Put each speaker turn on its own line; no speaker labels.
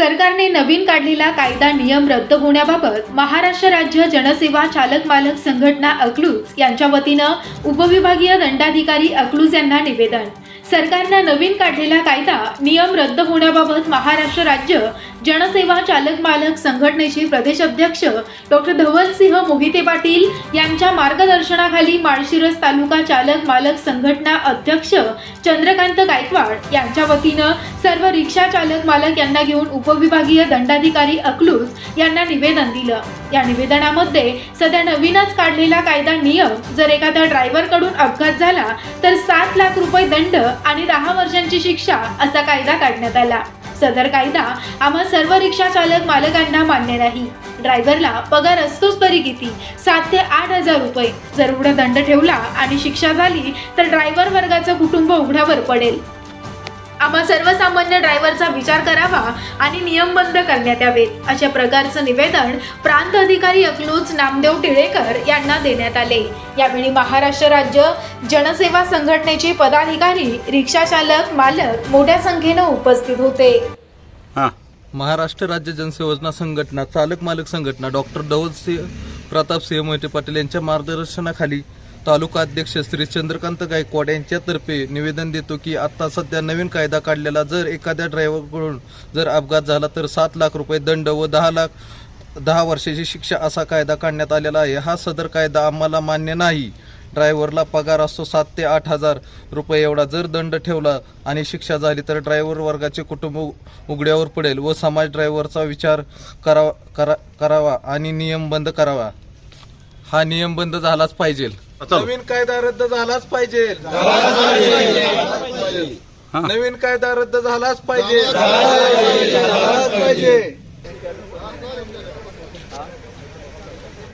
सरकारने नवीन काढलेला कायदा नियम रद्द होण्याबाबत महाराष्ट्र राज्य जनसेवा चालक मालक संघटना अकलूज यांच्या वतीनं उपविभागीय दंडाधिकारी अकलूज यांना निवेदन. सरकारनं नवीन काढलेला कायदा नियम रद्द होण्याबाबत महाराष्ट्र राज्य जनसेवा चालक मालक संघटनेचे प्रदेश अध्यक्ष डॉक्टर धवलसिंह मोहिते पाटील यांच्या मार्गदर्शनाखाली माळशिरस तालुका चालक मालक संघटना अध्यक्ष चंद्रकांत गायकवाड यांच्या वतीनं सर्व रिक्षा चालक मालक यांना घेऊन उपविभागीय दंडाधिकारी अकलूज यांना निवेदन दिलं. या निवेदनामध्ये सध्या नवीनच काढलेला कायदा नियम जर एखाद्या ड्रायव्हरकडून अपघात झाला तर सात लाख रुपये दंड आणि दहा वर्षांची शिक्षा असा कायदा काढण्यात आला. सदर कायदा आम्हा सर्व रिक्षा चालक मालकांना मान्य नाही. ड्रायव्हरला पगार असतोच तरी किती? सात ते आठ हजार रुपये. जर एवढा दंड ठेवला आणि शिक्षा झाली तर ड्रायव्हर वर्गाचं कुटुंब उघड्यावर पडेल. आम्हा सर्वसामान्य ड्रायव्हरचा विचार करावा आणि नियम बंद करण्यात यावेत अशा प्रकारचं निवेदन प्रांत अधिकारी अकलूज नामदेव टिळेकर यांना देण्यात आले. यावेळी महाराष्ट्र राज्य जनसेवा संघटनेचे पदाधिकारी रिक्षा चालक मालक मोठ्या संख्येनं उपस्थित होते.
हां.
महाराष्ट्र राज्य जनसेवजना संघटना चालक मालक संघटना डॉक्टर धवलसिंह प्रतापसिंह मोहिते पाटील यांच्या मार्गदर्शनाखाली तालुका अध्यक्ष श्री चंद्रकांत गायकवाड यांच्यातर्फे निवेदन देतो की आत्ता सध्या नवीन कायदा काढलेला जर एखाद्या ड्रायव्हरकडून जर अपघात झाला तर सात लाख रुपये दंड व दहा लाख दहा वर्षाची शिक्षा असा कायदा काढण्यात आलेला आहे. हा सदर कायदा आम्हाला मान्य नाही. ड्रायव्हरला पगार असतो सात ते आठ हजार रुपये एवढा जर दंड ठेवला आणि शिक्षा झाली तर ड्रायव्हर वर्गाचे कुटुंब उघड्यावर पडेल व समाज ड्रायव्हरचा विचार करावा करा करावा आणि नियम बंद करावा. हा नियम बंद झालाच पाहिजे. नवीन कायदा रद्द झालाच पाहिजे. नवीन कायदा रद्द झालाच पाहिजे.